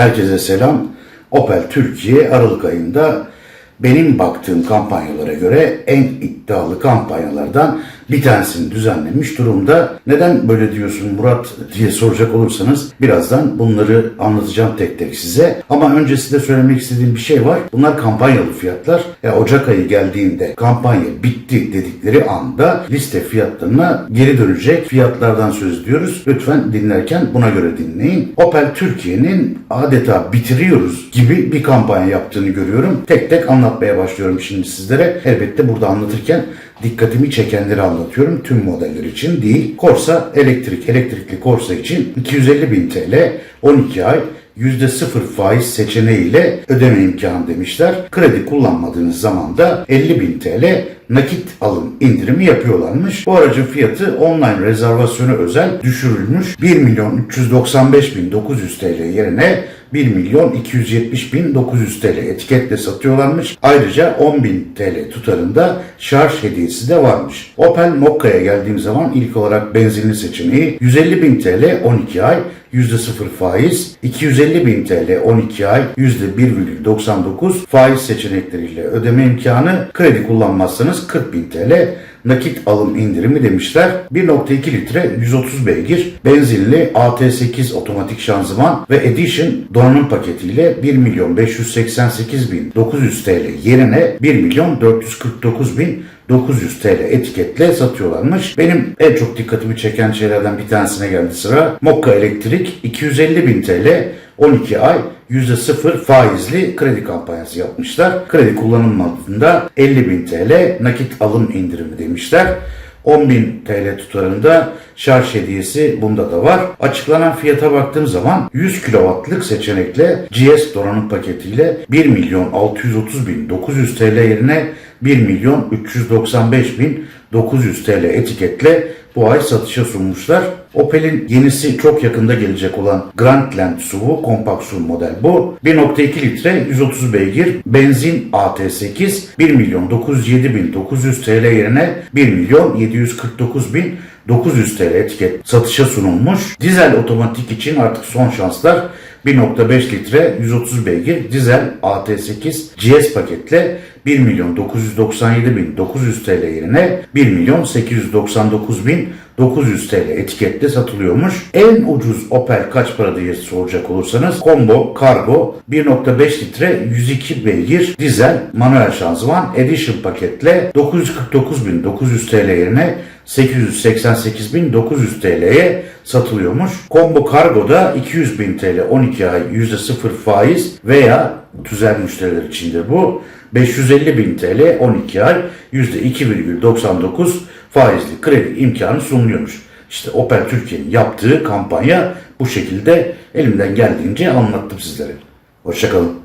Herkese selam. Opel Türkiye Aralık ayında benim baktığım kampanyalara göre en iddialı kampanyalardan bir tanesini düzenlemiş durumda. Neden böyle diyorsun Murat diye soracak olursanız birazdan bunları anlatacağım tek tek size. Ama öncesinde söylemek istediğim bir şey var. Bunlar kampanyalı fiyatlar. Ya Ocak ayı geldiğinde kampanya bitti dedikleri anda liste fiyatlarına geri dönecek fiyatlardan söz ediyoruz. Lütfen dinlerken buna göre dinleyin. Opel Türkiye'nin adeta bitiriyoruz gibi bir kampanya yaptığını görüyorum. Tek tek anlatmaya başlıyorum şimdi sizlere. Elbette burada anlatırken dikkatimi çekenleri anlatıyorum. Tüm modeller için değil. Corsa elektrik, elektrikli Corsa için 250 bin TL, 12 ay, %0 faiz seçeneğiyle ödeme imkanı demişler. Kredi kullanmadığınız zaman da 50 bin TL nakit alım indirimi yapıyorlarmış. Bu aracın fiyatı online rezervasyonu özel düşürülmüş. 1 milyon 395 bin 900 TL yerine 1 milyon 270 bin 900 TL etiketle satıyorlarmış. Ayrıca 10 bin TL tutarında şarj hediyesi de varmış. Opel Mokka'ya geldiğim zaman ilk olarak benzinli seçeneği 150 bin TL 12 ay %0 faiz, 250 bin TL 12 ay %1,99 faiz seçenekleriyle ödeme imkanı, kredi kullanmazsanız 40 bin TL nakit alım indirimi demişler. 1.2 litre 130 beygir benzinli AT8 otomatik şanzıman ve Edition donanım paketiyle 1 milyon 588 bin 900 TL yerine 1 milyon 449 bin 900 TL etiketle satıyorlarmış. Benim en çok dikkatimi çeken şeylerden bir tanesine geldi sıra. Mokka Elektrik 250 bin TL 12 ay %0 faizli kredi kampanyası yapmışlar. Kredi kullanılmadığında 50 bin TL nakit alım indirimi demişler. 10.000 TL tutarında şarj hediyesi bunda da var. Açıklanan fiyata baktığım zaman 100 kW'lık seçenekle GS donanım paketiyle 1 milyon 630 bin 900 TL yerine 1 milyon 395 bin 900 TL etiketle bu ay satışa sunmuşlar. Opel'in yenisi çok yakında gelecek olan Grandland SUV'u kompakt SUV model bu. 1.2 litre 130 beygir benzin AT8 1 milyon 907 bin 900 TL yerine 1 milyon 749 bin 900 TL etiket satışa sunulmuş. Dizel otomatik için artık son şanslar 1.5 litre 130 beygir dizel AT8 GS paketle 1 milyon 997 bin 900 TL yerine 1 milyon 899 bin 900 TL etiketle satılıyormuş. En ucuz Opel kaç para diye soracak olursanız Combo Cargo 1.5 litre 102 beygir dizel manuel şanzıman Edition paketle 949.900 TL yerine 888.900 TL'ye satılıyormuş. Combo Cargo'da 200.000 TL 12 ay %0 faiz veya tüzel müşteriler içindir bu. 550.000 TL 12 ay %2,99 faizli kredi imkanı sunuluyormuş. İşte Opel Türkiye'nin yaptığı kampanya bu şekilde elimden geldiğince anlattım sizlere. Hoşçakalın.